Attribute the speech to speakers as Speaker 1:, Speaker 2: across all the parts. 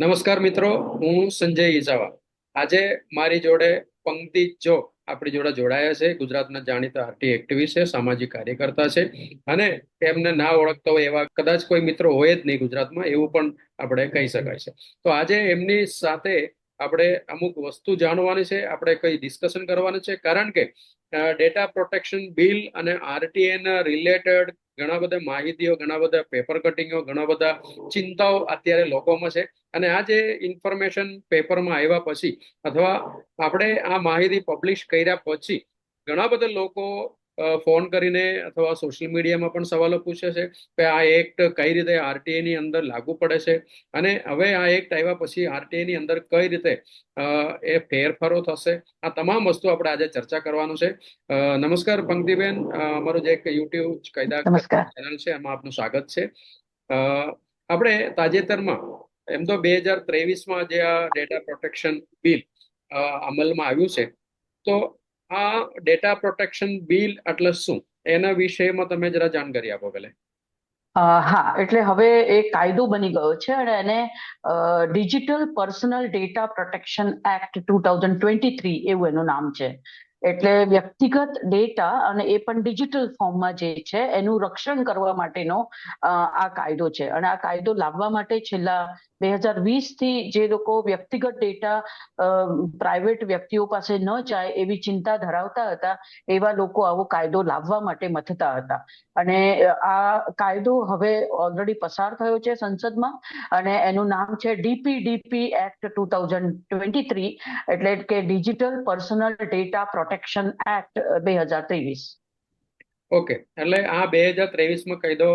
Speaker 1: નમસ્કાર મિત્રો, હું સંજય ઈજાવા. આજે મારી જોડે પંક્તિ જો આપણી જોડે જોડાયા છે, ગુજરાતના જાણીતા આરટી એક્ટિવિસ્ટ છે, સામાજિક કાર્યકર્તા છે, અને એમને ના ઓળખતા હોય એવા કદાચ કોઈ મિત્રો હોય જ નહીં ગુજરાતમાં, એવું પણ આપણે કહી શકાય છે. તો આજે એમની સાથે આપણે અમુક વસ્તુ જાણવાની છે, આપણે કઈ ડિસ્કશન કરવાનું છે, કારણ કે ડેટા પ્રોટેક્શન બિલ અને આરટીએના રિલેટેડ ઘણા બધા માહિતીઓ, ઘણા બધા પેપર કટિંગો ઘણા બધા ચિંતાઓ અત્યારે લોકોમાં છે. અને આ જે ઇન્ફોર્મેશન પેપરમાં આવ્યા પછી, અથવા આપણે આ માહિતી પબ્લિશ કર્યા પછી, ઘણા બધા લોકો ફોન કરીને અથવા સોશિયલ મીડિયામાં પણ સવાલો પૂછે છે કે આ એક્ટ કઈ રીતે આરટીઆઈની અંદર લાગુ પડે છે? અને હવે આ એક્ટ આવ્યા પછી આરટીઆઈ ની અંદર કઈ રીતે એ ફેરફારો થશે? આ તમામ વસ્તુ આપણે આજે ચર્ચા કરવાનું છે. નમસ્કાર પંક્તિબેન. અમારું જે એક યુટ્યુબ કાયદા ચેનલ છે એમાં આપનું સ્વાગત છે. આપણે તાજેતરમાં એમ તો બે હજાર ત્રેવીસમાં જે આ ડેટા પ્રોટેક્શન બિલ અમલમાં આવ્યું છે તો આ ડેટા પ્રોટેક્શન બિલ એટલે શું? એના વિષયમાં તમે જરા જાણકારી આપો પેલે.
Speaker 2: હા, એટલે હવે એ કાયદો બની ગયો છે અને એને digital personal data protection act two thousand twenty three એવું એનું નામ છે. એટલે વ્યક્તિગત ડેટા અને એ પણ ડિજિટલ ફોર્મમાં જે છે, એનું રક્ષણ કરવા માટેનો આ કાયદો છે. અને આ કાયદો લાવવા માટે છેલ્લા બે હજાર વીસથી જે લોકો વ્યક્તિગત ડેટા પ્રાઇવેટ વ્યક્તિઓ પાસે ન જાય એવી ચિંતા ધરાવતા હતા, એવા લોકો આવો કાયદો લાવવા માટે મથતા હતા. અને આ કાયદો હવે ઓલરેડી પસાર થયો છે સંસદમાં અને એનું નામ છે DPDP act two thousand twenty three એટલે કે digital personal data protection act બે હજાર ત્રેવીસ.
Speaker 1: ઓકે એટલે આ બે હજાર ત્રેવીસમાં કાયદો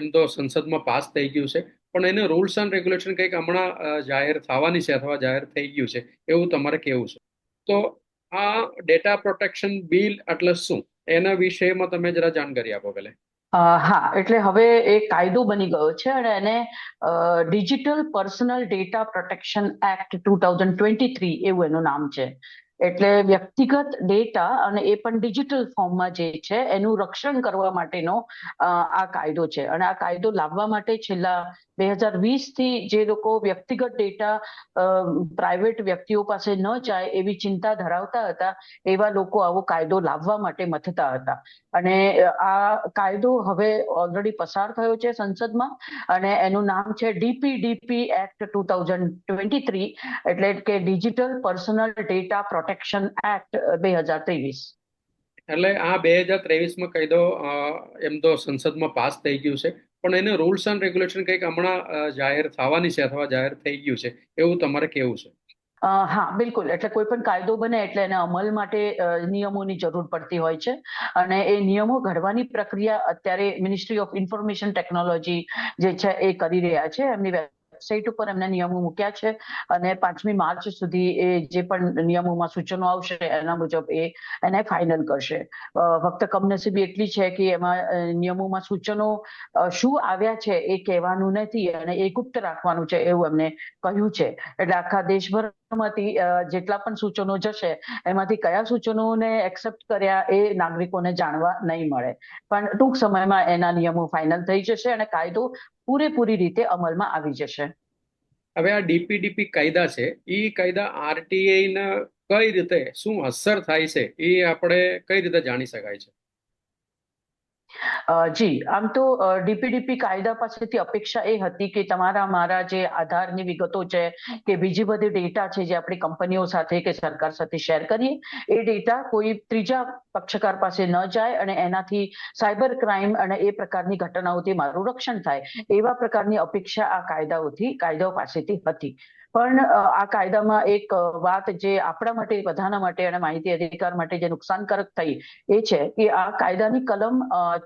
Speaker 1: એમ તો સંસદમાં પાસ થઈ ગયું છે પણ એને રૂલ્સ એન્ડ રેગ્યુલેશન કંઈક હમણાં જાહેર થવાની છે અથવા જાહેર થઈ ગયું છે એવું તમારે કેવું છે. તો આ ડેટા પ્રોટેક્શન બિલ એટલે શું? એના વિષયમાં તમે જરા જાણકારી આપો પેલે
Speaker 2: હા એટલે હવે એ કાયદો બની ગયો છે અને એને digital personal data protection act two thousand twenty three એવું એનું નામ છે. એટલે વ્યક્તિગત ડેટા અને એ પણ ડિજિટલ ફોર્મમાં જે છે, એનું રક્ષણ કરવા માટેનો આ કાયદો છે. અને આ કાયદો લાવવા માટે છેલ્લા બે હજાર વીસથી જે લોકો વ્યક્તિગત ડેટા પ્રાઇવેટ વ્યક્તિઓ પાસે ન જાય એવી ચિંતા ધરાવતા હતા, એવા લોકો આવો કાયદો લાવવા માટે મથતા હતા. અને આ કાયદો હવે ઓલરેડી પસાર થયો છે સંસદમાં અને એનું નામ છે DPDP act two thousand twenty three એટલે કે digital personal data protection act બે હજાર ત્રેવીસ.
Speaker 1: એટલે આ બે હજાર ત્રેવીસમાં કાયદો એમ તો સંસદમાં પાસ થઈ ગયું છે. પણ એને રૂલ્સ એન્ડ રેગ્યુલેશન કંઈક હમણાં જાહેર થવાની છે અથવા જાહેર થઈ ગયું છે એવું તમારે કેવું છે?
Speaker 2: હા બિલકુલ. એટલે કોઈ પણ કાયદો બને એટલે એને અમલ માટે નિયમોની જરૂર પડતી હોય છે. અને એ નિયમો ઘડવાની પ્રક્રિયા અત્યારે મિનિસ્ટ્રી ઓફ ઇન્ફોર્મેશન ટેકનોલોજી જે છે એ કરી રહ્યા છે. એમની વેબસાઇટ ઉપર એમના નિયમો મૂક્યા છે અને પાંચમી માર્ચ સુધી એ જે પણ નિયમોમાં સૂચનો આવશે એના મુજબ એ એને ફાઇનલ કરશે. ફક્ત કમનસીબી એટલી છે કે એમાં નિયમોમાં સૂચનો શું આવ્યા છે એ કહેવાનું નથી અને એ ગુપ્ત રાખવાનું છે એવું એમને કહ્યું છે. એટલે આખા દેશભરમાંથી જેટલા પણ સૂચનો જશે, એમાંથી કયા સૂચનોને એક્સેપ્ટ કર્યા એ નાગરિકોને જાણવા નહીં મળે. પણ ટૂંક સમયમાં એના નિયમો ફાઇનલ થઈ જશે અને કાયદો પૂરેપૂરી રીતે અમલમાં આવી જશે.
Speaker 1: હવે આ ડીપીડીપી કાયદા છે એ કાયદા આરટીઆઈ ના કઈ રીતે, શું અસર થાય છે એ આપણે કઈ રીતે જાણી શકાય છે?
Speaker 2: જી, આમ તો ડીપીડીપી કાયદા પાસેથી અપેક્ષા એ હતી કે તમારા, મારા જે આધારની વિગતો છે કે બીજી બધી ડેટા છે જે આપણી કંપનીઓ સાથે કે સરકાર સાથે શેર કરીએ, એ ડેટા કોઈ ત્રીજા પક્ષકાર પાસે ન જાય અને એનાથી સાયબર ક્રાઇમ અને એ પ્રકારની ઘટનાઓથી મારું રક્ષણ થાય, એવા પ્રકારની અપેક્ષા આ કાયદાઓથી, કાયદાઓ પાસેથી હતી. પણ આ કાયદામાં એક વાત જે આપણા માટે, બધાના માટે અને માહિતી અધિકાર માટે જે નુકસાનકારક થઈ એ છે કે આ કાયદાની કલમ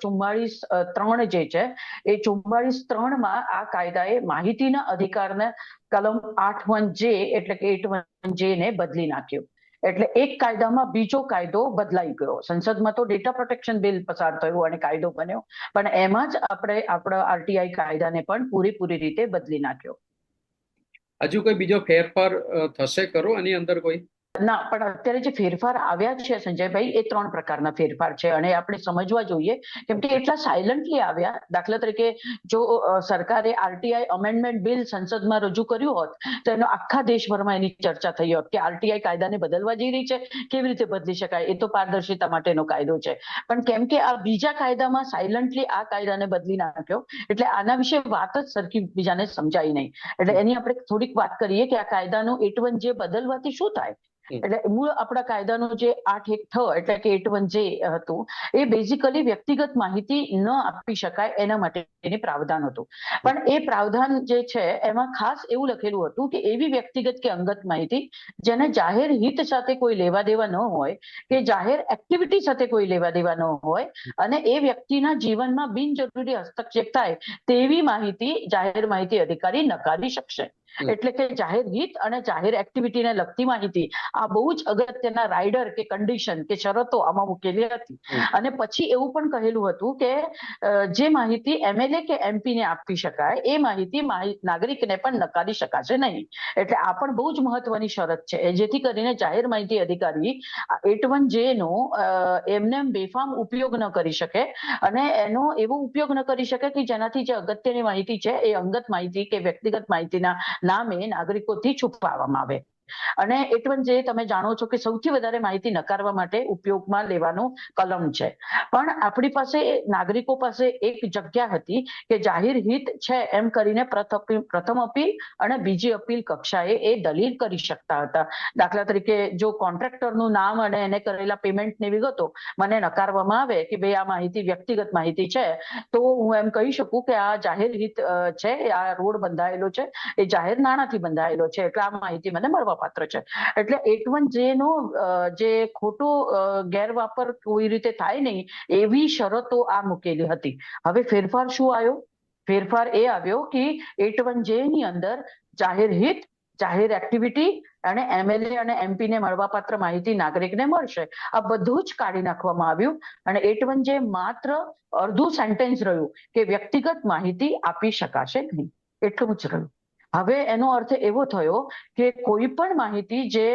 Speaker 2: ચુમ્માળીસ ત્રણ જે છે, એ ચુમ્માળીસ ત્રણમાં આ કાયદાએ માહિતીના અધિકારને કલમ આઠ વન જે એટલે કે એટ વન જે ને બદલી નાખ્યો. એટલે એક કાયદામાં બીજો કાયદો બદલાઈ ગયો. સંસદમાં તો ડેટા પ્રોટેક્શન બિલ પસાર થયું અને કાયદો બન્યો. પણ એમાં જ આપણે આપણા આરટીઆઈ કાયદાને પણ પૂરેપૂરી રીતે બદલી નાખ્યો.
Speaker 1: હજુ કોઈ બીજો ફેરફાર થશે કરો એની અંદર કોઈ?
Speaker 2: ના, પણ અત્યારે જે ફેરફાર આવ્યા છે સંજયભાઈ, એ ત્રણ પ્રકારના ફેરફાર છે. અને આપણે સમજવા જોઈએ કેમ કે એટલા સાયલન્ટલી આવ્યા. દાખલા તરીકે જો સરકારે આરટીઆઈ અમેન્ડમેન્ટ બિલ સંસદમાં રજૂ કર્યું હોત, તો એનો આખા દેશભરમાં એની ચર્ચા થઈ હોત કે આરટીઆઈ કાયદાને બદલવા જઈ રહી છે, કેવી રીતે બદલી શકાય? એ તો પારદર્શિતા માટેનો કાયદો છે. પણ કેમ કે આ બીજા કાયદામાં સાયલન્ટલી આ કાયદાને બદલી નાખ્યો, એટલે આના વિશે વાત જ સરખી બીજાને સમજાય નહીં. એટલે એની આપણે થોડીક વાત કરીએ કે આ કાયદાનું એટ વન જે બદલવાથી શું થાય. એટલે મૂળ આપણા કાયદાનો જે આઠ એક એટલે કે એટ વન જે હતું, એ બેઝિકલી વ્યક્તિગત માહિતી ન આપી શકાય એના માટે પ્રાવધાન હતું પણ એ પ્રાવધાન જે છે, એમાં ખાસ એવું લખેલું હતું કે એવી વ્યક્તિગત કે અંગત માહિતી જેને જાહેર હિત સાથે કોઈ લેવા દેવા ન હોય, કે જાહેર એક્ટિવિટી સાથે કોઈ લેવા દેવા ન હોય, અને એ વ્યક્તિના જીવનમાં બિનજરૂરી હસ્તક્ષેપ થાય તેવી માહિતી, જાહેર માહિતી અધિકારી નકારી શકશે. એટલે કે જાહેર હિત અને જાહેર એક્ટિવિટીને લગતી માહિતી આ બહુ જ અગત્યના રાઇડર કે કન્ડિશન કે શરતો આમાં મૂકેલી હતી. અને પછી એવું પણ કહેલું હતું કે જે માહિતી એમએલએ કે એમપી ને આપી શકાય એ માહિતી નાગરિકને પણ નકારી શકાશે નહીં. એટલે આ પણ બહુ જ મહત્વની શરત છે. જેથી કરીને જાહેર માહિતી અધિકારી એટ વન જે નો એમને બેફામ ઉપયોગ ન કરી શકે અને એનો એવો ઉપયોગ ન કરી શકે કે જેનાથી જે અગત્યની માહિતી છે એ અંગત માહિતી કે વ્યક્તિગત માહિતીના નામે નાગરિકોથી છુપાવવામાં આવે. અને એટલું જે તમે જાણો છો કે સૌથી વધારે માહિતી નકારવા માટે ઉપયોગમાં લેવાનું કલમ છે. પણ આપણી પાસે નાગરિકો પાસે એક જગ્યા હતી કે જાહેર હિત છે એમ કરીને પ્રથમ અપીલ અને બીજી અપીલ કક્ષાએ એ દલીલ કરી શકતા હતા. દાખલા તરીકે જો કોન્ટ્રાક્ટરનું નામ અને એને કરેલા પેમેન્ટની વિગતો મને નકારવામાં આવે કે ભાઈ આ માહિતી વ્યક્તિગત માહિતી છે, તો હું એમ કહી શકું કે આ જાહેર હિત છે, આ રોડ બંધાયેલો છે, એ જાહેર નાણાંથી બંધાયેલો છે, એટલે આ માહિતી મને મળવાપાત્ર છે. એટલે એટ વન જે ખોટો ગેરવાપર કોઈ રીતે થાય નહીં, એવી શરતો આ મૂકેલી હતી. હવે ફેરફાર શું આવ્યો? ફેરફાર એ આવ્યો કે એટ વન જે ની અંદર જાહેર હિત, જાહેર એક્ટિવિટી અને એમએલએ અને એમપી ને મળવાપાત્ર માહિતી નાગરિકને મળશે. આ બધું જ કાઢી નાખવામાં આવ્યું અને એટ વન જે માત્ર અડધું સેન્ટેન્સ રહ્યું કે વ્યક્તિગત માહિતી આપી શકાશે નહીં. એટલું જ રહ્યું. હવે એનો અર્થ એવો થયો કે કોઈ પણ માહિતી જે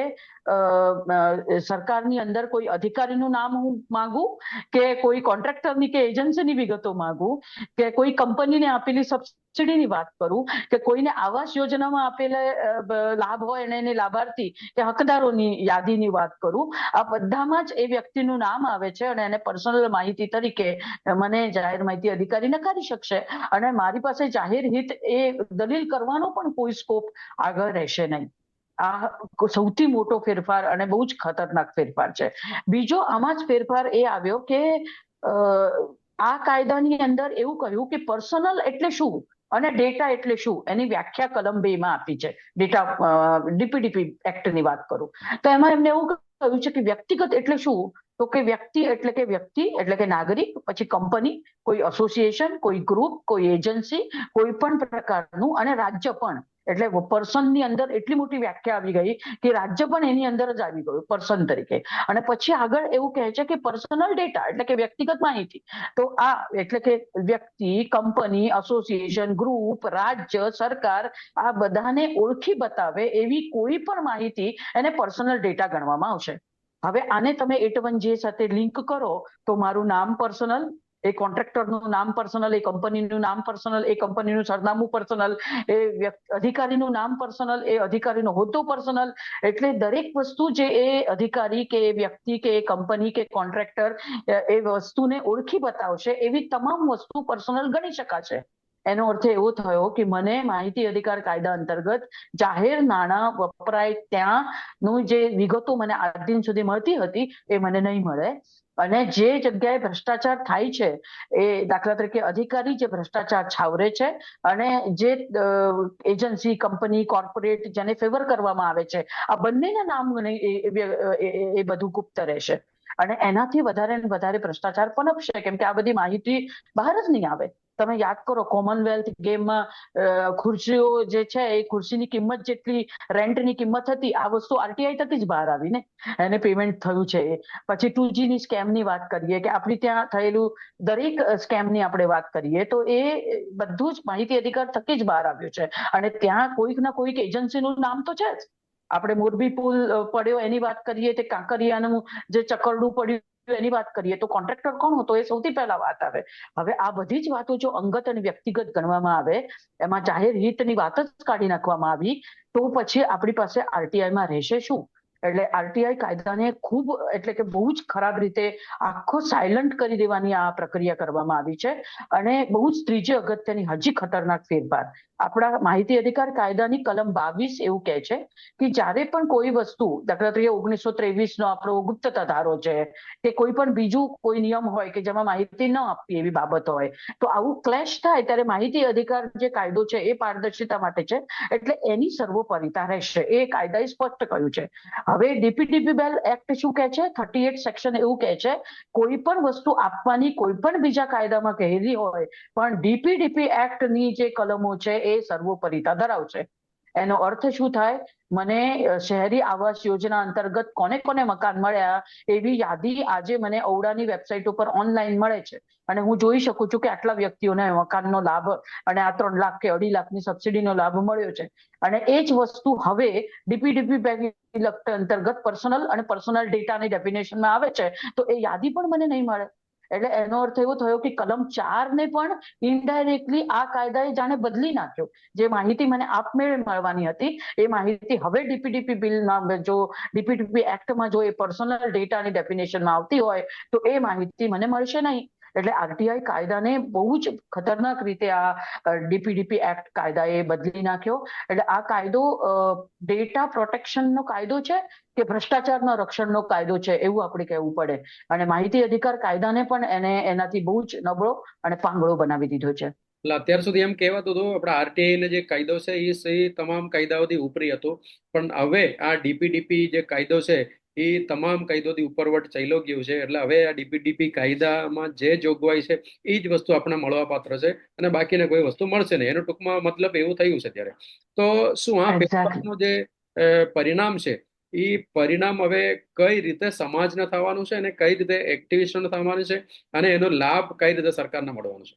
Speaker 2: સરકારની અંદર કોઈ અધિકારીનું નામ હું માંગુ કે કોઈ કોન્ટ્રાક્ટરની કે એજન્સીની વિગતો માંગુ કે કોઈ કંપનીને આપેલી સબસિડીની વાત કરું કે કોઈને આવાસ યોજનામાં આપેલા લાભ હોય અને એને લાભાર્થી કે હકદારોની યાદીની વાત કરું, આ બધામાં જ એ વ્યક્તિનું નામ આવે છે અને એને પર્સનલ માહિતી તરીકે મને જાહેર માહિતી અધિકારી નકારી શકશે. અને મારી પાસે જાહેર હિત એ દલીલ કરવાનો પણ કોઈ સ્કોપ આગળ રહેશે નહીં. આ સૌથી મોટો ફેરફાર અને બહુ જ ખતરનાક ફેરફાર છે. બીજો આમાં જ ફેરફાર એ આવ્યો કે આ કાયદાની અંદર એવું કહ્યું કે પર્સનલ એટલે શું? અને ડેટા એટલે શું? એની વ્યાખ્યા કલમ બે માં આપી છે. ડેટા ડીપીડીપી એક્ટની વાત કરું. તો એમાં એમને એવું કહ્યું છે કે વ્યક્તિગત એટલે શું? તો કે વ્યક્તિ એટલે કે વ્યક્તિ, એટલે કે નાગરિક, પછી કંપની કોઈ એસોસિએશન કોઈ ગ્રુપ કોઈ એજન્સી કોઈ પણ પ્રકારનું અને રાજ્ય પણ. એટલે પર્સનની અંદર એટલી મોટી વ્યાખ્યા આવી ગઈ કે રાજ્ય પણ એની અંદર જ આવી ગયું પર્સન તરીકે. અને પછી આગળ એવું કહે છે કે પર્સનલ ડેટા એટલે કે વ્યક્તિગત માહિતી. તો આ એટલે કે વ્યક્તિ કંપની એસોસિએશન ગ્રુપ રાજ્ય, સરકાર, આ બધાને ઓળખી બતાવે એવી કોઈ પણ માહિતી એને પર્સનલ ડેટા ગણવામાં આવશે. હવે આને તમે એટ વન જે સાથે લિંક કરો, તો મારું નામ પર્સનલ એ કોન્ટ્રાક્ટરનું નામ પર્સનલ એ કંપનીનું નામ પર્સનલ એ કંપનીનું સરનામું પર્સનલ એ અધિકારીનું નામ પર્સનલ એ અધિકારીનો હોદ્દો પર્સનલ એટલે દરેક વસ્તુ જે એ અધિકારી કે એ વ્યક્તિ કે એ કંપની કે કોન્ટ્રાક્ટર એ વસ્તુને ઓળખી બતાવશે, એવી તમામ વસ્તુ પર્સનલ ગણી શકાશે. એનો અર્થ એવો થયો કે મને માહિતી અધિકાર કાયદા અંતર્ગત જાહેર નાણાં વપરાય ત્યાં નું જે વિગતો મને આજ દિન સુધી મળતી હતી, એ મને નહીં મળે. અને જે જગ્યાએ ભ્રષ્ટાચાર થાય છે, એ દાખલા તરીકે અધિકારી જે ભ્રષ્ટાચાર છાવરે છે અને જે એજન્સી, કંપની, કોર્પોરેટ જેને ફેવર કરવામાં આવે છે, આ બંનેના નામ એ- બધું ગુપ્ત રહેશે. અને એનાથી વધારે ને વધારે ભ્રષ્ટાચાર પણ કેમ કે આ બધી માહિતી બહાર જ નહીં આવે. તમે યાદ કરો કોમનવેલ્થ ગેમમાં ખુરશીઓ જે છે, એ ખુરશીની કિંમત જેટલી રેન્ટની કિંમત હતી, આ વસ્તુ આરટીઆઈ થકી જ બહાર આવી ને. એને પેમેન્ટ થયું છે પછી ટુ ની સ્કેમની વાત કરીએ કે આપણી ત્યાં થયેલું દરેક સ્કેમની આપણે વાત કરીએ તો એ બધું જ માહિતી અધિકાર થકી જ બહાર આવ્યું છે. અને ત્યાં કોઈક ના કોઈક એજન્સીનું નામ તો છે જ. આપણે મોરબી પુલ પડ્યો એની વાત કરીએ તે કાંકરિયાનું જે ચકરડું પડ્યું એની વાત કરીએ તો કોન્ટ્રાક્ટર કોણ હતો એ સૌથી પહેલા વાત આવે. હવે આ બધી જ વાતો જો અંગત અને વ્યક્તિગત ગણવામાં આવે, એમાં જાહેર હિતની વાત જ કાઢી નાખવામાં આવી, તો પછી આપણી પાસે આરટીઆઈ માં રહેશે શું? એટલે આરટીઆઈ કાયદાને ખૂબ એટલે કે બહુ જ ખરાબ રીતે આખો સાયલન્ટ કરી દેવાની આ પ્રક્રિયા કરવામાં આવી છે અને બહુ જ ત્રીજી અગત્યની હજી ખતરનાક ફેરફાર. આપણા માહિતી અધિકાર કાયદાની કલમ બાવીસ એવું કહે છે કે જ્યારે પણ કોઈ વસ્તુ, દાખલા તરીકે ઓગણીસો ત્રેવીસ નો આપણો ગુપ્તતા ધારો છે, કે કોઈ પણ બીજું કોઈ નિયમ હોય કે જેમાં માહિતી ન આપવી એવી બાબત હોય, તો આવું ક્લેશ થાય ત્યારે માહિતી અધિકાર જે કાયદો છે એ પારદર્શિતા માટે છે, એટલે એની સર્વોપરિતા રહેશે. એ કાયદાએ સ્પષ્ટ કહ્યું છે. હવે ડીપીડીપી બેલ એક્ટ શું કહે છે? થર્ટી એટ સેક્શન એવું કહે છે, કોઈ પણ વસ્તુ આપવાની કોઈ પણ બીજા કાયદામાં કહેલી હોય, પણ ડીપીડીપી એક્ટની જે કલમો છે એ સર્વોપરિતા ધરાવશે. એનો અર્થ શું થાય? મને શહેરી આવાસ યોજના અંતર્ગત કોને કોને મકાન મળ્યા એવી યાદી આજે મને ઔડાની વેબસાઇટ ઉપર ઓનલાઈન મળે છે. અને હું જોઈ શકું છું કે આટલા વ્યક્તિઓને મકાનનો લાભ અને આ ત્રણ લાખ કે અઢી લાખની સબસિડીનો લાભ મળ્યો છે. અને એ જ વસ્તુ હવે ડીપીડીપી બેંક અંતર્ગત પર્સનલ અને પર્સનલ ડેટાની ડેફિનેશનમાં આવે છે. તો એ યાદી પણ મને નહીં મળે. એટલે એનો અર્થ એવો થયો કે કલમ ચાર ને પણ ઇનડાયરેક્ટલી આ કાયદાએ જાણે બદલી નાખ્યો. જે માહિતી મને આપમેળે મળવાની હતી, એ માહિતી હવે ડીપીડીપી બિલમાં જો ડીપીડીપી એક્ટમાં જો એ પર્સનલ ડેટાની ડેફિનેશનમાં આવતી હોય, તો એ માહિતી મને મળશે નહીં. એટલે આરટીઆઈ કાયદાને બહુ જ ખતરનાક રીતે આ ડીપીડીપી એક્ટ કાયદાએ બદલી નાખ્યો. એટલે આ કાયદો ડેટા પ્રોટેક્શનનો કાયદો છે કે ભ્રષ્ટાચારના રક્ષણનો કાયદો છે એવું આપણે કહેવું પડે. અને માહિતી અધિકાર કાયદાને પણ એને એનાથી બહુ જ નબળો અને પાંગળો બનાવી દીધો છે.
Speaker 1: એટલે અત્યાર સુધી એમ કહેવાતું હતું, આપણા આરટીઆઈ ને જે કાયદો છે એ તમામ કાયદાઓથી ઉપરી હતો. પણ હવે આ ડીપીડીપી જે કાયદો છે એ તમામ કાયદોથી ઉપરવટ ચાલ્યો ગયું છે. એટલે હવે આ ડીપીડીપી કાયદામાં જે જોગવાઈ છે એ જ વસ્તુ આપણને મળવા પાત્ર છે અને બાકીને કોઈ વસ્તુ મળશે નહીં. એનો ટૂંકમાં મતલબ એવું થયું છે ત્યારે. તો શું આ. ફેરફારનું જે પરિણામ છે એ પરિણામ હવે કઈ રીતે સમાજને થવાનું છે અને કઈ રીતે એક્ટિવિસ્ટને થવાનું છે અને એનો લાભ કઈ રીતે સરકારને મળવાનો છે?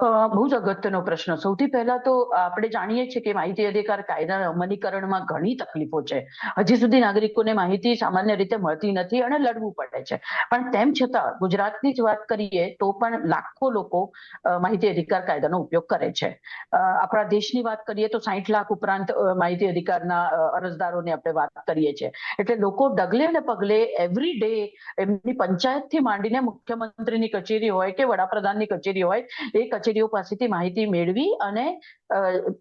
Speaker 2: બહુ જ અગત્યનો પ્રશ્ન. સૌથી પહેલા તો આપણે જાણીએ છીએ કે માહિતી અધિકાર કાયદાના અમલીકરણમાં ઘણી તકલીફો છે. હજી સુધી નાગરિકોને માહિતી સામાન્ય રીતે મળતી નથી અને લડવું પડે છે. પણ તેમ છતાં ગુજરાતની જ વાત કરીએ તો પણ લાખો લોકો માહિતી અધિકાર કાયદાનો ઉપયોગ કરે છે. આપણા દેશની વાત કરીએ તો સાહીઠ લાખ ઉપરાંત માહિતી અધિકારના અરજદારોની આપણે વાત કરીએ છીએ. એટલે લોકો ડગલે ને પગલે એવરી ડે એમની પંચાયતથી માંડીને મુખ્યમંત્રીની કચેરી હોય કે વડાપ્રધાનની કચેરી હોય, એ કચેરીઓ પાસેથી માહિતી મેળવી અને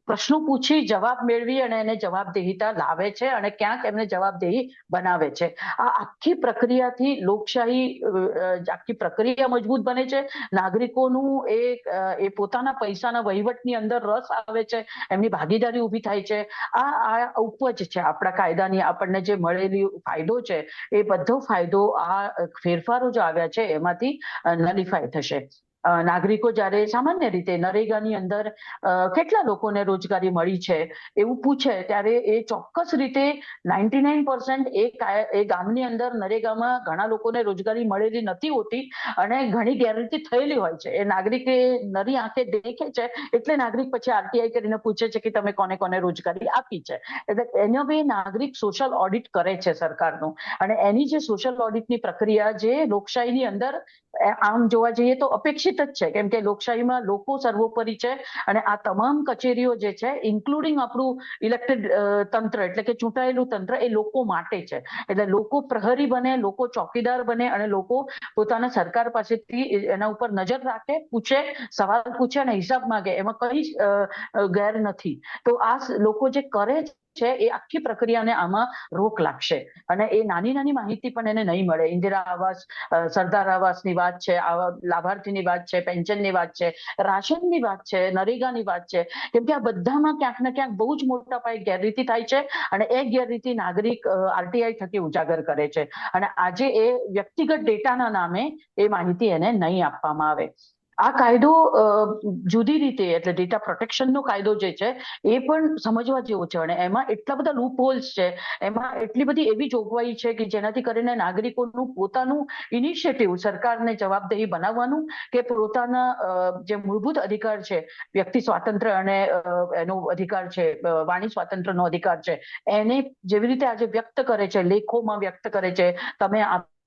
Speaker 2: પ્રશ્નો પૂછી, જવાબ મેળવી અને એને જવાબદેહીતા લાવે છે અને ક્યાંક એમને જવાબદેહી બનાવે છે. આ આખી પ્રક્રિયાથી લોકશાહી આખી પ્રક્રિયા મજબૂત બને છે. નાગરિકોનું એ એ પોતાના પૈસાના વહીવટની અંદર રસ આવે છે, એમની ભાગીદારી ઊભી થાય છે. આ આ ઉપજ છે, આપણા કાયદાની આપણને જે મળેલી ફાયદો છે, એ બધો ફાયદો આ ફેરફારો જે આવ્યા છે, એમાંથી નલિફાય થશે. નાગરિકો જ્યારે સામાન્ય રીતે નરેગાની અંદર કેટલા લોકોને રોજગારી મળી છે એવું પૂછે ત્યારે એ ચોક્કસ રીતે નાઇન્ટી નાઇન પર્સન્ટ એ ગામની અંદર નરેગામાં ઘણા લોકોને રોજગારી મળેલી નથી હોતી અને ઘણી ગેરરીતિ થયેલી હોય છે. એ નાગરિકે નરી આંખે દેખે છે એટલે નાગરિક પછી આરટીઆઈ કરીને પૂછે છે કે તમે કોને કોને રોજગારી આપી છે. એટલે એનો બી નાગરિક સોશિયલ ઓડિટ કરે છે સરકારનું. અને એની જે સોશિયલ ઓડિટની પ્રક્રિયા જે લોકશાહીની અંદર આમ જોવા જઈએ તો અપેક્ષિત જ છે. કેમ કે લોકશાહીમાં લોકો સર્વોપરી છે અને આ તમામ કચેરીઓ જે છે ઇન્ક્લુડિંગ આપણું ઇલેક્ટેડ તંત્ર, એટલે કે ચૂંટાયેલું તંત્ર, એ લોકો માટે છે. એટલે લોકો પ્રહરી બને, લોકો ચોકીદાર બને અને લોકો પોતાના સરકાર પાસેથી એના ઉપર નજર રાખે, પૂછે, સવાલ પૂછે અને હિસાબ માંગે. એમાં કઈ ગેર નથી તો આ લોકો જે કરે છે એ આખી પ્રક્રિયાને આમાં રોક લાગશે. અને એ નાની નાની માહિતી પણ એને નહીં મળે. ઇન્દિરા આવાસ સરદાર આવાસની વાત છે લાભાર્થીની વાત છે, પેન્શનની વાત છે, રાશનની વાત છે, નરેગાની વાત છે. કેમ કે આ બધામાં ક્યાંક ને ક્યાંક બહુ જ મોટા પાયે ગેરરીતિ થાય છે અને એ ગેરરીતિ નાગરિક આરટીઆઈ થકી ઉજાગર કરે છે. અને આજે એ વ્યક્તિગત ડેટાના નામે એ માહિતી એને નહીં આપવામાં આવે. આ કાયદો જુદી રીતે એટલે ડેટા પ્રોટેક્શનનો કાયદો જે છે, એ પણ સમજવા જેવો છે અને એમાં એટલા બધા લૂપ હોલ્સ છે, એમાં એટલી બધી એવી જોગવાઈ છે કે જેનાથી કરીને નાગરિકોનું પોતાનું ઇનિશિયેટિવ સરકારને જવાબદેહી બનાવવાનું કે પોતાના જે મૂળભૂત અધિકાર છે, વ્યક્તિ સ્વાતંત્ર્ય અને એનો અધિકાર છે વાણી સ્વાતંત્ર્યનો અધિકાર છે, એને જેવી રીતે આજે વ્યક્ત કરે છે, લેખોમાં વ્યક્ત કરે છે, તમે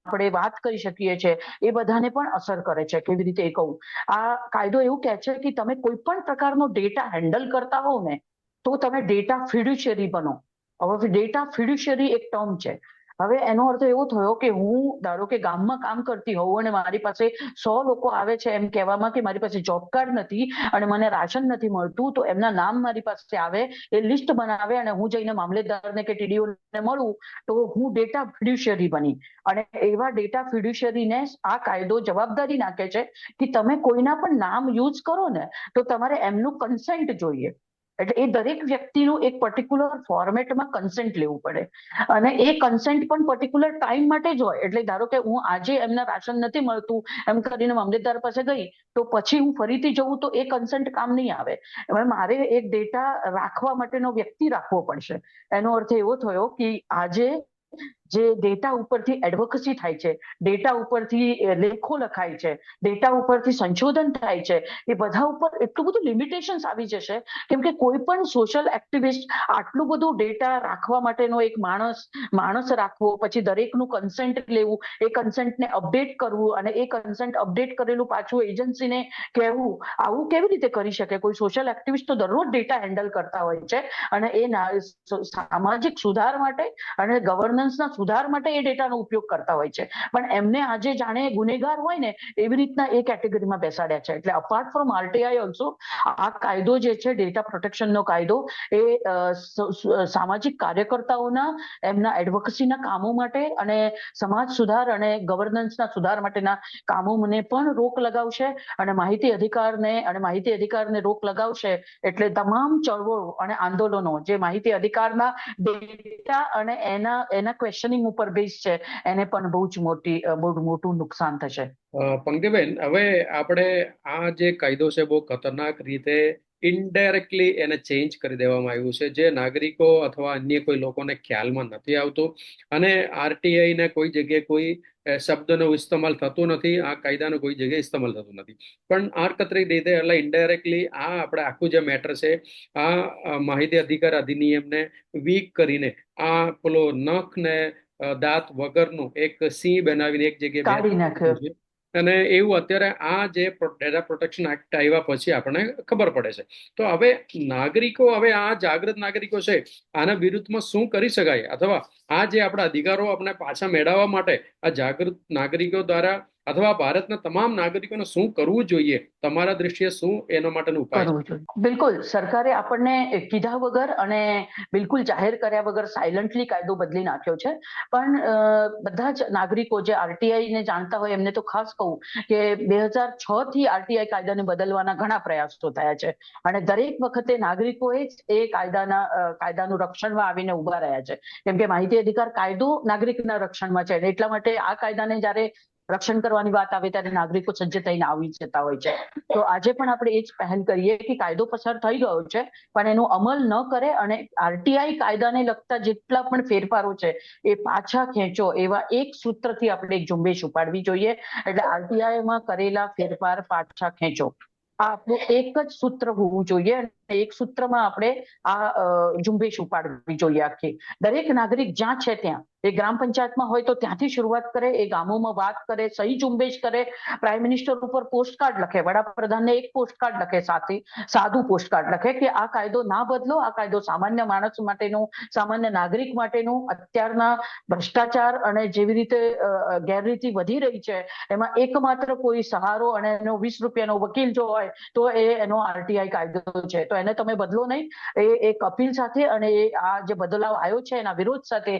Speaker 2: આપણે વાત કરી શકીએ છીએ, એ બધાને પણ અસર કરે છે, કેવી રીતે એ કહું? આ કાયદો એવું કહે છે કે તમે કોઈ પણ પ્રકારનો ડેટા હેન્ડલ કરતા હોવ ને, તો તમે ડેટા ફિડ્યુશિયરી બનો. હવે ડેટા ફિડ્યુશિયરી એક ટર્મ છે. હવે એનો અર્થ એવો થયો કે હું, ધારો કે ગામમાં કામ કરતી હોઉં અને મારી પાસે સો લોકો આવે છે એમ કહેવામાં કે મારી પાસે જોબ કાર્ડ નથી અને મને રાશન નથી મળતું, તો એમના નામ મારી પાસે આવે, એ લિસ્ટ બનાવે અને હું જઈને મામલેદારને કે ટીડીઓને મળું, તો હું ડેટા ફિડ્યુશિયરી બની. અને એવા ડેટા ફિડ્યુશિયરીને આ કાયદો જવાબદારી નાખે છે કે તમે કોઈના પણ નામ યુઝ કરો ને, તો તમારે એમનું કન્સેન્ટ જોઈએ. એટલે એ દરેક વ્યક્તિનું એક પર્ટિક્યુલર ફોર્મેટમાં કન્સેન્ટ લેવું પડે. અને એ કન્સેન્ટ પણ પર્ટિક્યુલર ટાઈમ માટે જ હોય. એટલે ધારો કે હું આજે એમને રાશન નથી મળતું, એમ કરીને મામલેદાર પાસે ગઈ, તો પછી હું ફરીથી જઉં તો એ કન્સેન્ટ કામ નહીં આવે. હવે મારે એક ડેટા રાખવા માટેનો વ્યક્તિ રાખવો પડશે. એનો અર્થ એવો થયો કે આજે જે ડેટા ઉપરથી એડવોકસી થાય છે ડેટા ઉપરથી લેખો લખાય છે ડેટા ઉપરથી સંશોધન થાય છે, એ બધા ઉપર એટલું બધું લિમિટેશન્સ આવી જશે, કેમ કે કોઈ પણ સોશિયલ એક્ટિવિસ્ટ આટલું બધું ડેટા રાખવા માટેનો એક માણસ માણસ રાખવો, પછી દરેકનું કન્સેન્ટ લેવું, એ કન્સેન્ટને અપડેટ કરવું અને એ કન્સેન્ટ અપડેટ કરેલું પાછું એજન્સીને કહેવું, આવું કેવી રીતે કરી શકે? કોઈ સોશિયલ એક્ટિવિસ્ટ તો દરરોજ ડેટા હેન્ડલ કરતા હોય છે અને એ સામાજિક સુધાર માટે અને ગવર્નન્સના સુધાર માટે એ ડેટાનો ઉપયોગ કરતા હોય છે. પણ એમને આજે જાણે ગુનેગાર હોય ને, એવી રીતના એ કેટેગરીમાં બેસાડ્યા છે. એટલે અપાર્ટ ફ્રોમ આરટીઆઈ ઓલ્સો આ કાયદો જે છે ડેટા પ્રોટેક્શનનો કાયદો, એ સામાજિક કાર્યકર્તાઓના, એમના એડવોકસીના કામો માટે અને સમાજ સુધાર અને ગવર્નન્સના સુધાર માટેના કામોને પણ રોક લગાવશે અને માહિતી અધિકારને, અને માહિતી અધિકારને રોક લગાવશે એટલે તમામ ચળવળો અને આંદોલનો, જે માહિતી અધિકારના ડેટા અને એના એના ક્વેશ્ચનિંગ ઉપર બેઝ છે, એને પણ બહુ જ મોટી બહુ મોટું નુકસાન થશે.
Speaker 1: પંક્તિબેન હવે આપણે આ જે કાયદો છે બહુ ખતરનાક રીતે ઇનડાયરેક્ટલી એને ચેન્જ કરી દેવામાં આવ્યું છે. જે નાગરિકો અથવા અન્ય કોઈ લોકોને ખ્યાલમાં નથી આવતું અને આરટીઆઈ ને કોઈ જગ્યાએ કોઈ શબ્દનો ઇસ્તેમાલ થતો નથી. આ કાયદાનો કોઈ જગ્યાએ ઇસ્તેમાલ થતો નથી. પણ આડકતરી રીતે એટલે ઇનડાયરેક્ટલી આ આપણે આખું જે મેટર છે આ માહિતી અધિકાર અધિનિયમને વીક કરીને આ પેલો નખ ને દાંત વગરનું એક સિંહ બનાવીને એક જગ્યાએ
Speaker 2: કાઢી નાખ્યો.
Speaker 1: અને એવું અત્યારે આ જે ડેટા પ્રોટેક્શન એક્ટ આવ્યા પછી આપણને ખબર પડે છે. તો હવે નાગરિકો, હવે આ જાગૃત નાગરિકો છે, આના વિરુદ્ધમાં શું કરી શકાય? અથવા આ જે આપણા અધિકારો આપણે પાછા મેળવવા માટે આ જાગૃત નાગરિકો દ્વારા અથવા ભારતના તમામ નાગરિકોને શું કરવું જોઈએ? તમારા દ્રષ્ટિએ શું એના માટેનો ઉપાય?
Speaker 2: બિલકુલ. સરકારે આપણને કીધા વગર અને બિલકુલ જાહેર કર્યા વગર સાયલન્ટલી કાયદો બદલી નાખ્યો છે. પણ બધા જ નાગરિકો જે આરટીઆઈ ને જાણતા હોય એમને તો ખાસ કહું કે બે હજાર છ થી આરટીઆઈ કાયદાને બદલવાના ઘણા પ્રયાસો થયા છે. અને દરેક વખતે નાગરિકોએ જ એ કાયદાના કાયદાનું રક્ષણમાં આવીને ઊભા રહ્યા છે. કેમ કે માહિતી અધિકાર કાયદો નાગરિકના રક્ષણમાં છે અને એટલા માટે આ કાયદાને જ્યારે રક્ષણ કરવાની વાત આવે ત્યારે નાગરિકો સજ્જ થઈને આવી જતા હોય છે. તો આજે પણ આપણે એ જ પહેલ કરીએ કે કાયદો પસાર થઈ ગયો છે, પણ એનો અમલ ન કરે અને આરટીઆઈ કાયદાને લગતા જેટલા પણ ફેરફારો છે, એ પાછા ખેંચો એવા એક સૂત્રથી આપણે એક ઝુંબેશ ઉપાડવી જોઈએ. એટલે આરટીઆઈમાં કરેલા ફેરફાર પાછા ખેંચો. આ આપણું એક જ સૂત્ર હોવું જોઈએ એક સૂત્રમાં આપણે આ ઝુંબેશ ઉપાડવી જોઈએ આખી. દરેક નાગરિક જ્યાં છે ત્યાં, એ ગ્રામ પંચાયતમાં હોય તો ત્યાંથી શરૂઆત કરે, એ ગામોમાં વાત કરે, સહી ઝુંબેશ કરે, પ્રાઇમ મિનિસ્ટર ઉપર પોસ્ટકાર્ડ લખે, વડાપ્રધાનને એક પોસ્ટકાર્ડ લખે સાથે, સાદું પોસ્ટકાર્ડ લખે કે આ કાયદો ના બદલો, આ કાયદો સામાન્ય માણસ માટેનો, સામાન્ય નાગરિક માટેનું, અત્યારના ભ્રષ્ટાચાર અને જેવી રીતે ગેરરીતિ વધી રહી છે, એમાં એકમાત્ર કોઈ સહારો અને એનો વીસ રૂપિયાનો વકીલ જો હોય, તો એ એનો આરટીઆઈ કાયદો છે. તો એને તમે બદલો નહીં. એ એક અપીલ સાથે અને આ જે બદલાવ આવ્યો છે એના વિરોધ સાથે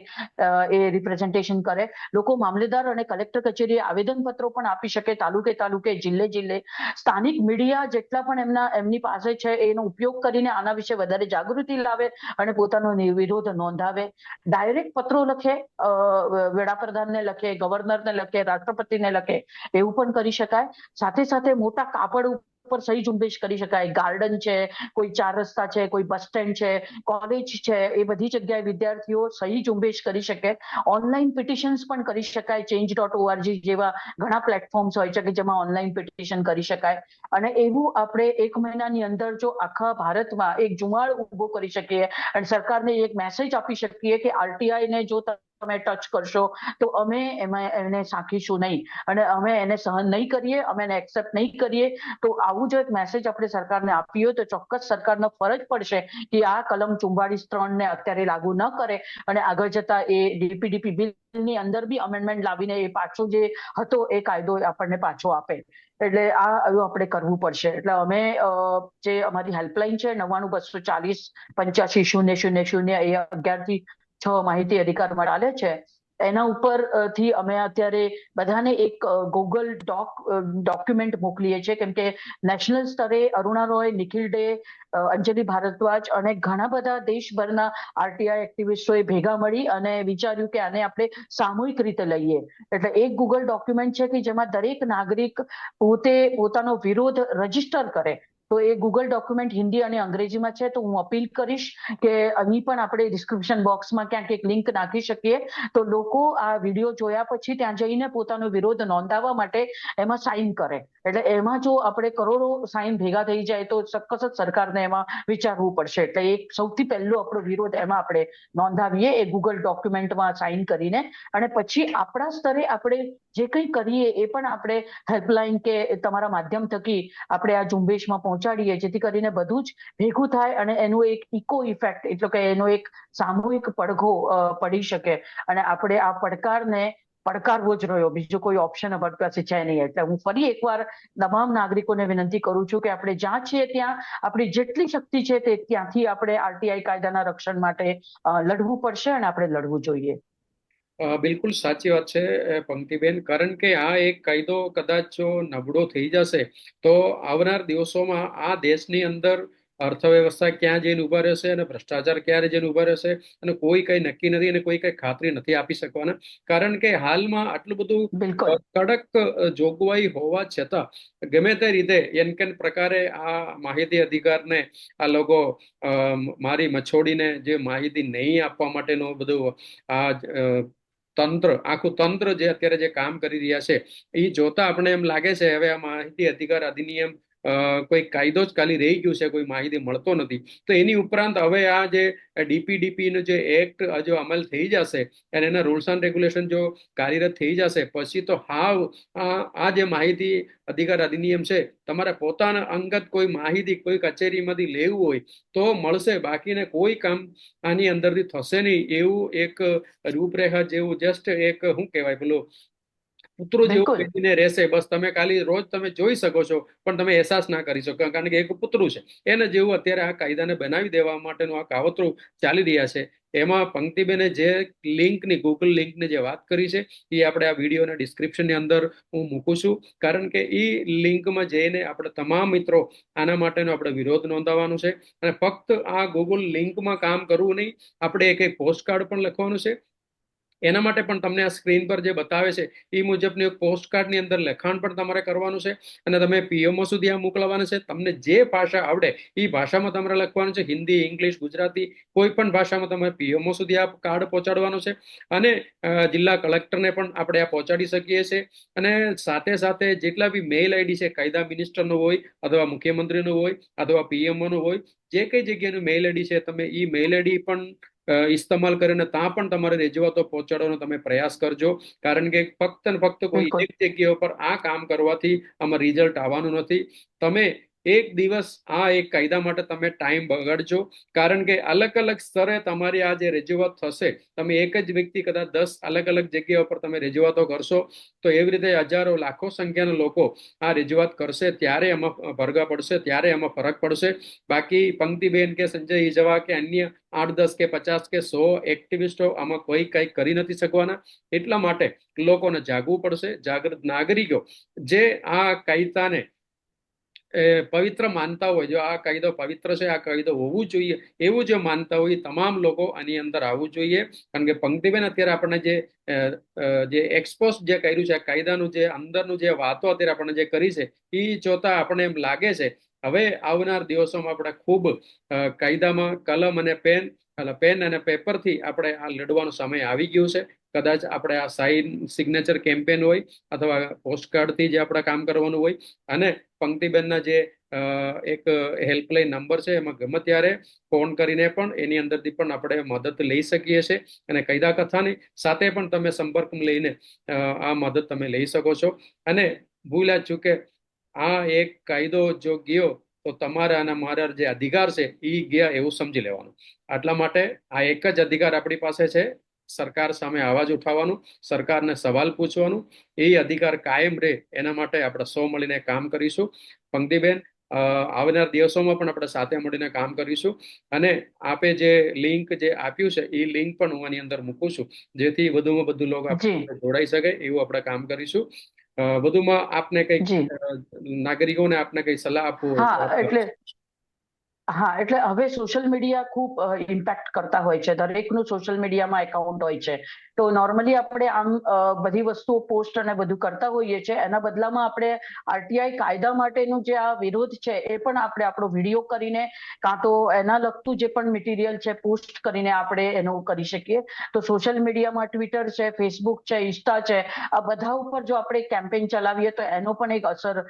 Speaker 2: એ રિપ્રેઝન્ટેશન કરે. લોકો મામલેદાર અને કલેક્ટર કચેરીએ આવેદનપત્રો પણ આપી શકે તાલુકે તાલુકે, જિલ્લે જિલ્લે. સ્થાનિક મીડિયા જેટલા પણ એમના, એમની પાસે છે, એનો ઉપયોગ કરીને આના વિશે વધારે જાગૃતિ લાવે અને પોતાનો વિરોધ નોંધાવે. ડાયરેક્ટ પત્રો લખે વડાપ્રધાનને લખે, ગવર્નરને લખે, રાષ્ટ્રપતિને લખે, એવું પણ કરી શકાય. સાથે સાથે મોટા કાપડ ઉપર સહી ઝુંબેશ કરી શકાય. ગાર્ડન છે, કોઈ ચાર રસ્તા છે, કોઈ બસ સ્ટેન્ડ છે, કોલેજ છે, એ બધી જગ્યાએ વિદ્યાર્થીઓ સહી ઝુંબેશ કરી શકે. ઓનલાઈન પિટિશન્સ પણ કરી શકાય ચેન્જ ડોટ ઓઆરજી જેવા ઘણા પ્લેટફોર્મ્સ હોય છે કે જેમાં ઓનલાઈન પિટિશન કરી શકાય. અને એવું આપણે એક મહિનાની અંદર જો આખા ભારતમાં એક જુમાળ ઊભો કરી શકીએ અને સરકારને એક મેસેજ આપી શકીએ કે આરટીઆઈ ને જો તમે ટચ કરશો, તો અમે એમાં એને સાંખીશું નહીં. અને અમે એને સહન નહીં કરીએ, અમે એને એક્સેપ્ટ નહીં કરીએ, તો આવું જો એક મેસેજ આપણે સરકારને આપીએ તો ચોક્કસ સરકારનો ફરજ પડશે કે આ કલમ ચુમ્બાળીસ ત્રણ ને અત્યારે લાગુ ન કરે. અને આગળ જતા એ ડીપીડીપી બિલની અંદર બી અમેન્ડમેન્ટ લાવીને એ પાછો જે હતો એ કાયદો આપણને પાછો આપે. એટલે આ આપણે કરવું પડશે. એટલે અમે જે અમારી હેલ્પલાઇન છે નવ્વાણું, બસો ચાલીસ, પંચ્યાસી, શૂન્ય શૂન્ય શૂન્ય, એ અગિયારથી છ માહિતી અધિકાર મળે છે. એના ઉપરથી અમે અત્યારે બધાને એક ગૂગલ ડોક ડોક્યુમેન્ટ મોકલીએ છીએ. કેમ કે નેશનલ સ્તરે અરુણા રોય, નિખિલ ડે અંજલિ ભારદ્વાજ અને ઘણા બધા દેશભરના આરટીઆઈ એક્ટિવિસ્ટોએ ભેગા મળી અને વિચાર્યું કે આને આપણે સામૂહિક રીતે લઈએ. એટલે એક ગૂગલ ડોક્યુમેન્ટ છે કે જેમાં દરેક નાગરિક પોતે પોતાનો વિરોધ રજિસ્ટર કરે. તો એ ગૂગલ ડોક્યુમેન્ટ હિન્દી અને અંગ્રેજીમાં છે, તો હું અપીલ કરીશ કે અહીં પણ આપણે ડિસ્ક્રિપ્શન બોક્સમાં ક્યાંક એક લિંક નાખી શકીએ. તો લોકો આ વીડિયો જોયા પછી ત્યાં જઈને પોતાનો વિરોધ નોંધાવવા માટે એમાં સાઇન કરે. એટલે એમાં જો આપણે કરોડો સાઇન ભેગા થઈ જાય તો ચોક્કસ જ સરકારને એમાં વિચારવું પડશે. એટલે એક સૌથી પહેલો આપણો વિરોધ એમાં આપણે નોંધાવીએ, એ ગૂગલ ડોક્યુમેન્ટમાં સાઇન કરીને. અને પછી આપણા સ્તરે આપણે જે કંઈ કરીએ એ પણ આપણે હેલ્પલાઇન કે તમારા માધ્યમ થકી આપણે આ ઝુંબેશમાં પહોંચાડીએ, જેથી કરીને બધું જ ભેગું થાય અને એનું એક ઇકો ઇફેક્ટ એટલે કે એનો એક સામૂહિક પડઘો પડી શકે. અને આપણે આ પડકારને પડકારવો જ રહ્યો. બીજો કોઈ ઓપ્શન અમારી પાસે છે નહીં. એટલે હું ફરી એકવાર તમામ નાગરિકોને વિનંતી કરું છું કે આપણે જ્યાં છીએ ત્યાં, આપણી જેટલી શક્તિ છે તે ત્યાંથી આપણે આરટીઆઈ કાયદાના રક્ષણ માટે લડવું પડશે અને આપણે લડવું જોઈએ.
Speaker 1: બિલકુલ સાચી વાત છે પંક્તિબેન. કારણ કે આ એક કાયદો કદાચ જો નબળો થઈ જશે, તો આવનાર દિવસોમાં આ દેશની અંદર અર્થવ્યવસ્થા ક્યાં જઈને ઊભા રહેશે અને ભ્રષ્ટાચાર ક્યારે જઈને ઊભા રહેશે અને કોઈ કઈ નક્કી નથી અને કોઈ કઈ ખાતરી નથી આપી શકવાના. કારણ કે હાલમાં આટલું બધું કડક જોગવાઈ હોવા છતાં ગમે તે રીતે એન કેન પ્રકારે આ માહિતી અધિકારને આ લોકો મારી મછોડીને જે માહિતી નહીં આપવા માટેનો બધું આ તંત્ર આખું તંત્ર જે અત્યારે જે કામ કરી રહ્યા છે એ જોતા આપણે એમ લાગે છે હવે આ માહિતી અધિકાર અધિનિયમ કોઈ કાયદો જ ખાલી રહી ગયું છે, કોઈ માહિતી મળતો નથી. તો એની ઉપરાંત હવે આ જે ડીપીડીપીનો જે એક્ટ જો અમલ થઈ જશે, અને એના રૂલ્સ એન્ડ રેગ્યુલેશન જો કાર્યરત થઈ જશે, પછી તો હાવ આ જે માહિતી અધિકાર અધિનિયમ છે, તમારે પોતાના અંગત કોઈ માહિતી કોઈ કચેરીમાંથી લેવું હોય, તો મળશે. બાકીને કોઈ કામ આની અંદરથી થશે નહીં. એવું એક રૂપરેખા જેવું જસ્ટ એક શું કહેવાય, પેલું કૂતરું જેવું બેસીને રહેશે. બસ તમે ખાલી રોજ તમે જોઈ શકો છો પણ તમે અહેસાસ ના કરી શકો. કારણ કે એક પુત્રું છે. એને જેવું અત્યારે આ કાયદાને બનાવી દેવા માટેનું આ કાવતરું ચાલી રહ્યા છે. એમાં પંક્તિબેને જે લિંકની ગૂગલ લિંકની જે વાત કરી છે એ આપણે આ વિડીયોના ડિસ્ક્રિપ્શનની અંદર હું મૂકું છું. કારણ કે એ લિંકમાં જઈને આપણે તમામ મિત્રો આના માટેનો આપણે વિરોધ નોંધાવવાનું છે. અને ફક્ત આ ગૂગલ લિંકમાં કામ કરવું નહીં આપણે એક એક પોસ્ટકાર્ડ પણ લખવાનું છે. એના માટે પણ તમને આ સ્ક્રીન પર જે બતાવે છે એ મુજબની એક પોસ્ટકાર્ડની અંદર લખાણ પણ તમારે કરવાનું છે અને તમે પીએમઓ સુધી આ મોકલવાના છે. તમને જે ભાષા આવડે એ ભાષામાં તમારે લખવાનું છે હિન્દી, ઇંગ્લિશ, ગુજરાતી, કોઈ પણ ભાષામાં તમે પીએમઓ સુધી આ કાર્ડ પહોંચાડવાનું છે અને જિલ્લા કલેક્ટરને પણ આપણે આ પહોંચાડી શકીએ છીએ અને સાથે સાથે જેટલા બી મેઇલ આઈડી છે, કાયદા મિનિસ્ટરનો હોય અથવા મુખ્યમંત્રીનો હોય અથવા પીએમઓનો હોય, જે કઈ જગ્યાનું મેઇલ આઈડી છે, તમે એ મેઇલ આઈડી પણ ઇસ્તેમાલ કરીને ત્યાં પણ તમારે રજૂઆતો પહોંચાડવાનો તમે પ્રયાસ કરજો. કારણ કે ફક્ત ને ફક્ત કોઈ એક જગ્યા પર આ કામ કરવાથી આમાં રિઝલ્ટ આવવાનું નથી. તમે એક દિવસ આ એક કાયદા માટે તમે ટાઈમ બગાડજો. કારણ કે અલગ અલગ સ્તરે તમારી આ જે રજૂઆત થશે, તમે એક જ વ્યક્તિ કદાચ દસ અલગ અલગ જગ્યાઓ પર તમે રજૂઆતો કરશો, તો એવી રીતે હજારો, લાખો સંખ્યાના લોકો આ રજૂઆત કરશે, ત્યારે એમાં ભરગા પડશે, ત્યારે એમાં ફરક પડશે. બાકી પંક્તિબેન કે સંજય ઈજવા કે અન્ય આઠ, દસ કે પચાસ કે સો એક્ટિવિસ્ટો આમાં કોઈ કંઈ કરી નથી શકવાના. એટલા માટે લોકોને જાગવું પડશે. જાગૃત નાગરિકો જે આ કાયદાને પવિત્ર માનતા હોય, જો આ કાયદો પવિત્ર છે, આ કાયદો હોવું જોઈએ, એવું જો માનતા હોય તમામ લોકો આની અંદર આવવું જોઈએ. કારણ કે પંક્તિબેન અત્યારે આપણને જે જે એક્સપોઝ જે કર્યું છે કાયદાનું જે અંદરનું જે વાતો અત્યારે આપણને જે કરી છે, એ જોતા આપણને એમ લાગે છે. હવે આવનાર દિવસોમાં આપણે ખૂબ કાયદામાં કલમ અને પેન પેન અને પેપરથી આપણે આ લડવાનો સમય આવી ગયો છે. કદાચ આપણે આ સાઇન સિગ્નેચર કેમ્પેન હોય અથવા પોસ્ટકાર્ડથી જે આપણે કામ કરવાનું હોય અને પંક્તિબેનના જે એક હેલ્પલાઇન નંબર છે એમાં ગમે ત્યારે ફોન કરીને પણ એની અંદરથી પણ આપણે મદદ લઈ શકીએ છીએ અને કાયદા કથાની સાથે પણ તમે સંપર્ક લઈને આ મદદ તમે લઈ શકો છો. અને ભૂલ્યા ચૂકે આ એક કાયદો જો ગયો તો તમારા અને મારા જે અધિકાર છે એ ગયા એવું સમજી લેવાનું. આટલા માટે આ એક જ અધિકાર આપણી પાસે છે. સરકાર સામે અવાજ ઉઠાવવાનું સરકારને સવાલ પૂછવાનું એ અધિકાર કાયમ રહે એના માટે આપણે સૌ મળીને કામ કરીશું. પંક્તિબેન આવનાર દિવસોમાં પણ આપણે સાથે મળીને કામ કરીશું. અને આપે જે લિંક જે આપ્યું છે એ લિંક પણ હું આની અંદર મૂકું છું જેથી વધુમાં વધુ લોકો આપણે જોડાઈ શકે એવું આપણે કામ કરીશું. વધુમાં આપને કઈ નાગરિકોને આપને કઈ સલાહ આપવું
Speaker 2: એટલે હા, એટલે હવે સોશિયલ મીડિયા ખૂબ ઇમ્પેક્ટ કરતા હોય છે. દરેકનું સોશિયલ મીડિયામાં એકાઉન્ટ હોય છે. તો નોર્મલી આપણે આમ બધી વસ્તુઓ પોસ્ટ અને બધું કરતા હોઈએ છીએ એના બદલામાં આપણે આરટીઆઈ કાયદા માટેનું જે આ વિરોધ છે, એ પણ આપણે આપણો વીડિયો કરીને કાં તો એના લગતું જે પણ મટીરિયલ છે પોસ્ટ કરીને આપણે એનો કરી શકીએ. તો સોશિયલ મીડિયામાં ટ્વિટર છે ફેસબુક છે ઇન્સ્ટા છે, આ બધા ઉપર જો આપણે કેમ્પેન ચલાવીએ તો એનો પણ એક અસર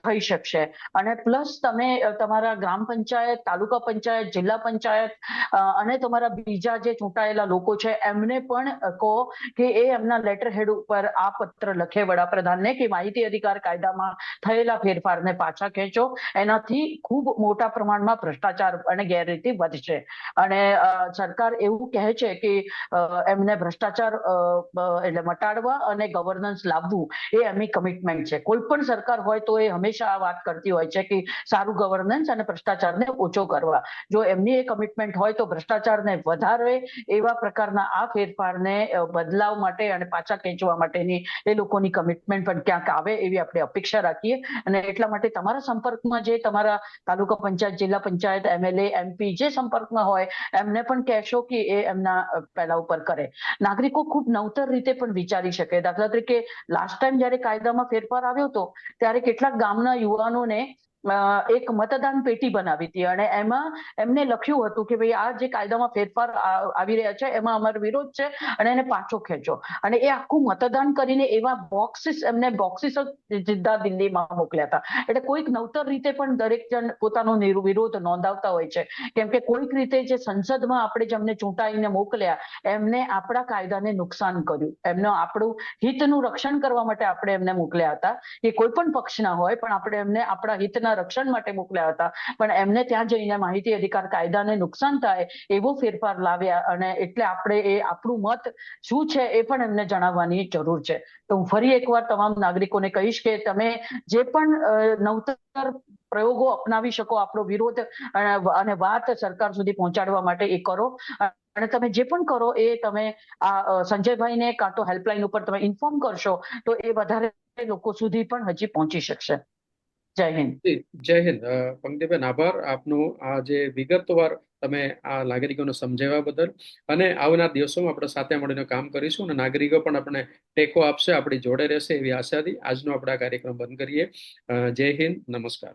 Speaker 2: થઈ શકશે. અને પ્લસ તમે તમારા ગ્રામ પંચાયત તાલુકા પંચાયત, જિલ્લા પંચાયત અને તમારા બીજા જે ચૂંટાયેલા લોકો છે, એમને પણ કહો કે એ એમના લેટર હેડ ઉપર આ પત્ર લખે વડાપ્રધાનને કે માહિતી અધિકાર કાયદામાં થયેલા ફેરફારને પાછા ખેંચો. એનાથી ખૂબ મોટા પ્રમાણમાં ભ્રષ્ટાચાર અને ગેરરીતિ વધશે. અને સરકાર એવું કહે છે કે એમને ભ્રષ્ટાચાર એટલે મટાડવા અને ગવર્નન્સ લાવવું એ એમની કમિટમેન્ટ છે. કોઈ પણ સરકાર હોય તો એ હંમેશા આ વાત કરતી હોય છે કે સારું ગવર્નન્સ અને ભ્રષ્ટાચારને ઓછો કરવા. જો એમની એ કમિટમેન્ટ હોય તો ભ્રષ્ટાચારને વધારે એવા પ્રકારના આ ફેરફારને બદલાવ માટે અને પાછા ખેંચવા માટેની એ લોકોની કમિટમેન્ટ પણ ક્યાંક આવે એવી આપણે અપેક્ષા રાખીએ. અને એટલા માટે તમારા સંપર્કમાં જે તમારા તાલુકા પંચાયત, જિલ્લા પંચાયત, એમએલએ, એમપી જે સંપર્કમાં હોય, એમને પણ કહેશો કે એ એમના પહેલા ઉપર કરે. નાગરિકો ખૂબ નવતર રીતે પણ વિચારી શકે. દાખલા તરીકે લાસ્ટ ટાઈમ જયારે કાયદામાં ફેરફાર આવ્યો હતો ત્યારે કેટલાક ગામના યુવાનોને એક મતદાન પેટી બનાવી હતી અને એમાં એમને લખ્યું હતું કે ભાઈ આ જે કાયદામાં ફેરફાર આવી રહ્યા છે, એમાં અમારો વિરોધ છે અને એને પાછો ખેંચો. અને એ આખું મતદાન કરીને એવા બોક્સિસ એમને બોક્સિસ જ સીધા દિલ્હીમાં મોકલ્યા હતા. એટલે કોઈક નવતર રીતે પણ દરેક જણ પોતાનો વિરોધ નોંધાવતા હોય છે. કેમ કે કોઈક રીતે જે સંસદમાં આપણે જેમને ચૂંટાઈને મોકલ્યા, એમને આપણા કાયદાને નુકસાન કર્યું. એમનો આપણું હિતનું રક્ષણ કરવા માટે આપણે એમને મોકલ્યા હતા. એ કોઈ પણ પક્ષના હોય, પણ આપણે એમને આપણા હિતના રક્ષણ માટે મોકલ્યા હતા. પણ એમને ત્યાં જઈને માહિતી અધિકાર કાયદાને નુકસાન થાય એવો ફેરફાર લાવ્યા અને એટલે આપણે એ આપણું મત શું છે એ પણ એમને જણાવવાની જરૂર છે. તો હું ફરી એકવાર તમામ નાગરિકોને કહીશ કે તમે જે પણ નવતર પ્રયોગો અપનાવી શકો આપણો વિરોધ અને વાત સરકાર સુધી પહોંચાડવા માટે એ કરો. અને તમે જે પણ કરો એ તમે આ સંજયભાઈને કાં તો હેલ્પલાઇન ઉપર તમે ઇન્ફોર્મ કરશો તો એ વધારે લોકો સુધી પણ હજી પહોંચી શકશે. જય હિન્દ.
Speaker 1: જય આભાર. આપનું આ જે વિગતવાર તમે આ નાગરિકોને સમજાવવા બદલ. અને આવનાર દિવસોમાં આપણે સાથે મળીને કામ કરીશું અને નાગરિકો પણ આપણે ટેકો આપશે, આપણી જોડે રહેશે એવી આશાથી આજનો આપણે આ કાર્યક્રમ બંધ કરીએ. જય હિન્દ. નમસ્કાર.